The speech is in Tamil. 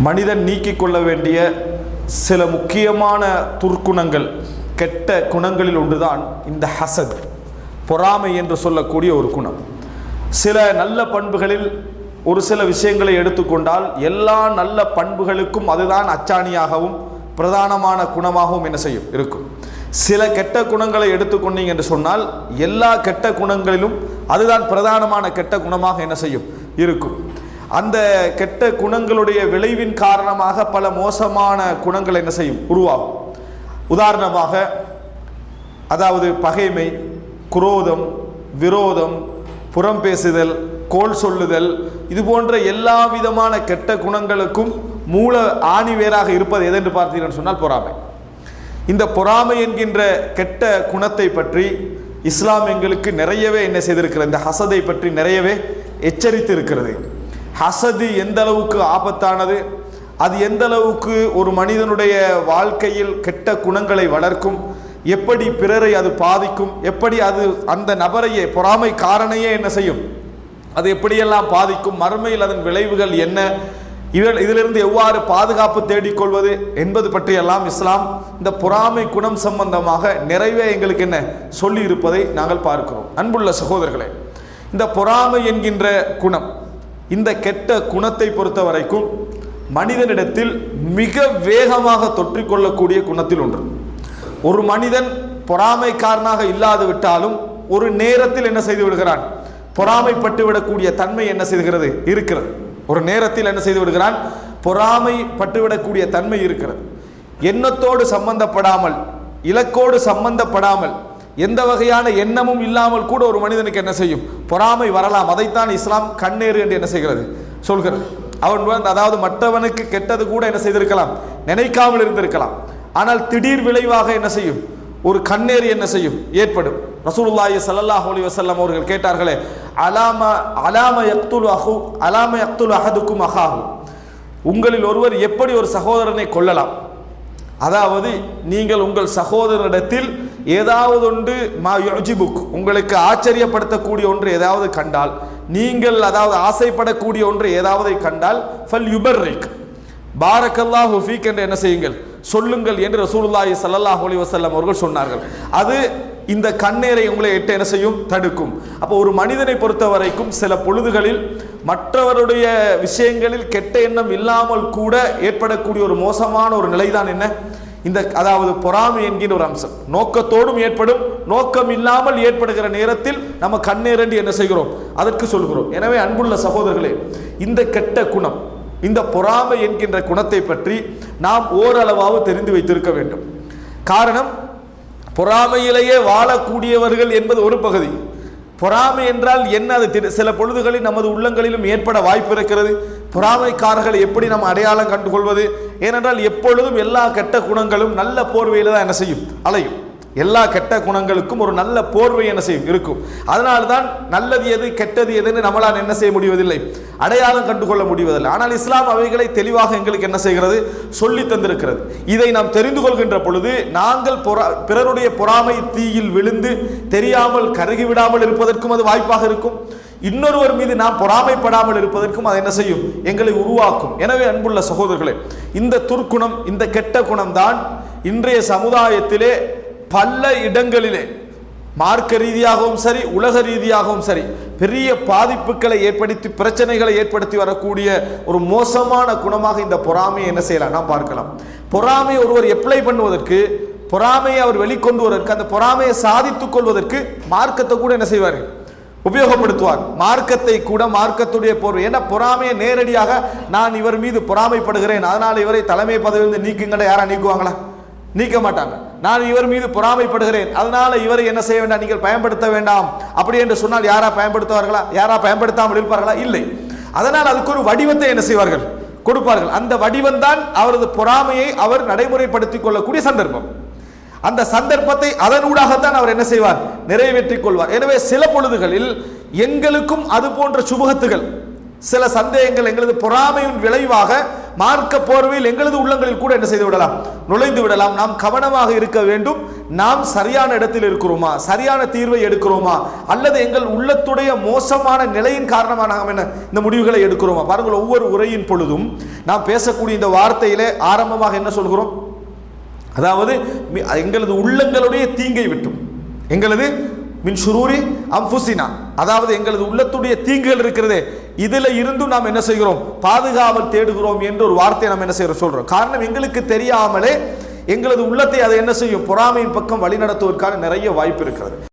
மனிதன் நீக்கிக் கொள்ள வேண்டிய சில முக்கியமான துர்க்குணங்கள் கெட்ட குணங்களில் ஒன்றுதான் இந்த ஹசத் பொறாமை என்று சொல்லக்கூடிய ஒரு குணம். சில நல்ல பண்புகளில் ஒரு சில விஷயங்களை எடுத்துக்கொண்டால் எல்லா நல்ல பண்புகளுக்கும் அதுதான் அச்சாணியாகவும் பிரதானமான குணமாகவும் என்ன செய்யும்? இருக்கும். சில கெட்ட குணங்களை எடுத்துக்கொண்டீங்க என்று சொன்னால் எல்லா கெட்ட குணங்களிலும் அதுதான் பிரதானமான கெட்ட குணமாக என்ன செய்யும்? இருக்கும். அந்த கெட்ட குணங்களுடைய விளைவின் காரணமாக பல மோசமான குணங்கள் என்ன செய்யும்? உருவாகும். உதாரணமாக அதாவது பகைமை குரோதம் விரோதம் புறம் பேசுதல் கோல் சொல்லுதல் இது போன்ற எல்லா விதமான கெட்ட குணங்களுக்கும் மூல ஆணிவேராக இருப்பது எதென்று பார்த்தீங்கன்னு சொன்னால் பொறாமை. இந்த பொறாமை என்கின்ற கெட்ட குணத்தை பற்றி இஸ்லாம் எங்களுக்கு நிறையவே என்ன செய்திருக்கிறது? இந்த ஹசதை பற்றி நிறையவே எச்சரித்து இருக்கிறது ஹசது எந்த அளவுக்கு ஆபத்தானது? அது எந்த அளவுக்கு ஒரு மனிதனுடைய வாழ்க்கையில் கெட்ட குணங்களை வளர்க்கும்? எப்படி பிறரை அது பாதிக்கும்? எப்படி அது அந்த நபரையே பொறாமை காரணையே என்ன செய்யும்? அது எப்படியெல்லாம் பாதிக்கும்? மறுமையில் அதன் விளைவுகள் என்ன? இதில் இதிலிருந்து எவ்வாறு பாதுகாப்பு தேடிக்கொள்வது என்பது பற்றியெல்லாம் இஸ்லாம் இந்த பொறாமை குணம் சம்பந்தமாக நிறைவே எங்களுக்கு என்ன சொல்லி இருப்பதை நாங்கள் பார்க்கிறோம். அன்புள்ள சகோதரர்களே இந்த பொறாமை என்கின்ற குணம் இந்த கெட்ட குணத்தை பொறுத்த வரைக்கும் மனிதனிடத்தில் மிக வேகமாக தொற்றிக்கொள்ளக்கூடிய குணத்தில் ஒன்று. ஒரு மனிதன் பொறாமைக்காரனாக இல்லாது விட்டாலும் ஒரு நேரத்தில் என்ன செய்து விடுகிறான்? பொறாமைப்பட்டு விடக்கூடிய தன்மை என்ன செய்கிறது? இருக்கிறது. ஒரு நேரத்தில் என்ன செய்து விடுகிறான்? பொறாமை பட்டுவிடக்கூடிய தன்மை இருக்கிறது. எண்ணத்தோடு சம்பந்தப்படாமல் இலக்கோடு சம்பந்தப்படாமல் எந்த வகையான எண்ணமும் இல்லாமல் கூட ஒரு மனிதனுக்கு என்ன செய்யும்? பொறாமை வரலாம். அதைத்தான் இஸ்லாம் கண்ணேறு என்று என்ன செய்கிறது? சொல்கிறது. அவன் வந்து அதாவது மற்றவனுக்கு கெட்டது கூட என்ன செய்திருக்கலாம்? நினைக்காமல் இருந்திருக்கலாம். ஆனால் திடீர் விளைவாக என்ன செய்யும்? ஒரு கண்ணேறு என்ன செய்யும்? ஏற்படும். ரசூலுல்லாஹி ஸல்லல்லாஹு அலைஹி வஸல்லம் அவர்கள் கேட்டார்களே அலாம அலாம யக்துல் அஹு அலாம யக்துல் அஹதுக்கும் அஹாஹு. உங்களில் ஒருவர் எப்படி ஒரு சகோதரனை கொல்லலாம்? அதாவது நீங்கள் உங்கள் சகோதரனிடத்தில் ஏதாவது ஒன்று மா யுஜிபுக் உங்களுக்கு ஆச்சரியப்படுத்தக்கூடிய ஒன்று ஏதாவது கண்டால் நீங்கள் அதாவது ஆசைப்படக்கூடிய ஒன்று ஏதாவது கண்டால் ஃபல் யுபர்ரிக் பாரக்கல்லா ஹுஃபீக் என்று என்ன செய்யுங்கள் சொல்லுங்கள் என்று ரசூலுல்லாஹி ஸல்லல்லாஹு அலைஹி வஸல்லம் அவர்கள் சொன்னார்கள். அது இந்த கண்ணீரை உங்களை எட்ட என்ன செய்யும்? தடுக்கும். அப்போ ஒரு மனிதனை பொறுத்த வரைக்கும் சில பொழுதுகளில் மற்றவருடைய விஷயங்களில் கெட்ட எண்ணம் இல்லாமல் கூட ஏற்படக்கூடிய ஒரு மோசமான ஒரு நிலைதான் என்ன? இந்த அதாவது பொறாமை என்கிற ஒரு அம்சம். நோக்கத்தோடும் ஏற்படும் நோக்கம் இல்லாமல் ஏற்படுகிற நேரத்தில் நம்ம கண்ணேரண்டு என்ன செய்கிறோம்? அதற்கு சொல்கிறோம். எனவே அன்புள்ள சகோதரர்களே இந்த கெட்ட குணம் இந்த பொறாமை என்கின்ற குணத்தை பற்றி நாம் ஓரளவாக தெரிந்து வைத்திருக்க வேண்டும். காரணம் பொறாமையிலேயே வாழக்கூடியவர்கள் என்பது ஒரு பகுதி. பொறாமை என்றால் என்ன? அது திரு- சில பொழுதுகளில் நமது உள்ளங்களிலும் ஏற்பட வாய்ப்பு இருக்கிறது. பொறாமைக்காரர்கள் எப்படி நம்ம அடையாளம் கண்டுகொள்வது? ஏனென்றால் எப்பொழுதும் எல்லா கெட்ட குணங்களும் நல்ல போர்வையில் தான் என்ன செய்யும்? அலையும். எல்லா கெட்ட குணங்களுக்கும் ஒரு நல்ல போர்வை என்ன செய்யும்? இருக்கும். அதனால தான் நல்லது எது கெட்டது எதுன்னு நம்மளால் என்ன செய்ய முடிவதில்லை. அடையாளம் கண்டுகொள்ள முடிவதில்லை. ஆனால் இஸ்லாம் அவைகளை தெளிவாக எங்களுக்கு என்ன செய்கிறது? சொல்லி தந்திருக்கிறது. இதை நாம் தெரிந்து கொள்கின்ற பொழுது நாங்கள் பொறா பிறருடைய பொறாமை தீயில் விழுந்து தெரியாமல் கருகி விடாமல் இருப்பதற்கும் அது வாய்ப்பாக இருக்கும். இன்னொருவர் மீது நாம் பொறாமைப்படாமல் இருப்பதற்கும் அது என்ன செய்யும்? எங்களை உருவாக்கும். எனவே அன்புள்ள சகோதரர்களே இந்த துர்க்குணம் இந்த கெட்ட குணம்தான் இன்றைய சமுதாயத்திலே பல இடங்களிலே மார்க்க ரீதியாகவும் சரி உலக ரீதியாகவும் சரி பெரிய பாதிப்புகளை ஏற்படுத்தி பிரச்சனைகளை ஏற்படுத்தி வரக்கூடிய ஒரு மோசமான குணமாக இந்த பொறாமையை என்ன செய்யலாம்? நாம் பார்க்கலாம். பொறாமை ஒருவர் எப்ளை பண்ணுவதற்கு பொறாமையை அவர் வெளிக்கொண்டு வருவதற்கு அந்த பொறாமையை சாதித்துக் கொள்வதற்கு மார்க்கத்தை கூட என்ன செய்வார்கள் உபயோகப்படுத்துவார். மார்க்கத்தை கூட மார்க்கத்துடைய பொருள். ஏன்னா பொறாமையை நேரடியாக நான் இவர் மீது பொறாமைப்படுகிறேன். அதனால் இவரை தலைமை பதவியிலிருந்து நீக்குங்கட யாரா நீக்குவாங்களா? நீக்க மாட்டாங்க. நான் இவர் மீது பொறாமைப்படுகிறேன். அதனால இவரை என்ன செய்ய வேண்டாம்? நீங்கள் பயன்படுத்த வேண்டாம். அப்படி என்று சொன்னால் யாரா பயன்படுத்துவார்களா? யாரா பயன்படுத்தாமல் இருப்பார்களா? இல்லை. அதனால் அதுக்கு ஒரு வடிவத்தை என்ன செய்வார்கள்? கொடுப்பார்கள். அந்த வடிவம் தான் அவரது பொறாமையை அவர் நடைமுறைப்படுத்திக் கொள்ளக்கூடிய சந்தர்ப்பம். அந்த சந்தர்ப்பத்தை அதனூடாகத்தான் அவர் என்ன செய்வார்? நிறைவேற்றிக் கொள்வார். எனவே சில பொழுதுகளில் எங்களுக்கும் அது போன்ற சுபகத்துகள் சில சந்தேகங்கள் எங்களது பொறாமையின் விளைவாக மார்க்க போர்வையில் எங்களது உள்ளங்களில் கூட என்ன செய்து விடலாம்? நுழைந்து விடலாம். நாம் கவனமாக இருக்க வேண்டும். நாம் சரியான இடத்தில் இருக்கிறோமா? சரியான தீர்வை எடுக்கிறோமா? அல்லது எங்கள் உள்ளத்துடைய மோசமான நிலையின் காரணமாக நாம் என்ன இந்த முடிவுகளை எடுக்கிறோமா? பாருங்கள் ஒவ்வொரு உரையின் பொழுதும் நாம் பேசக்கூடிய இந்த வார்த்தையிலே ஆரம்பமாக என்ன சொல்கிறோம்? அதாவது மி- எங்களது உள்ளங்களுடைய தீங்கை விட்டும். எங்களது மின் சுரூரி அம்புசினா அதாவது எங்களது உள்ளத்துடைய தீங்குகள் இருக்கிறதே இதில் இருந்தும் நாம் என்ன செய்கிறோம்? பாதுகாவல் தேடுகிறோம் என்று ஒரு வார்த்தையை நாம் என்ன செய்கிறோம் சொல்கிறோம் காரணம் எங்களுக்கு தெரியாமலே எங்களது உள்ளத்தை அதை என்ன செய்யும்? பொறாமையின் பக்கம் வழிநடத்துவதற்கான நிறைய வாய்ப்பு இருக்கிறது.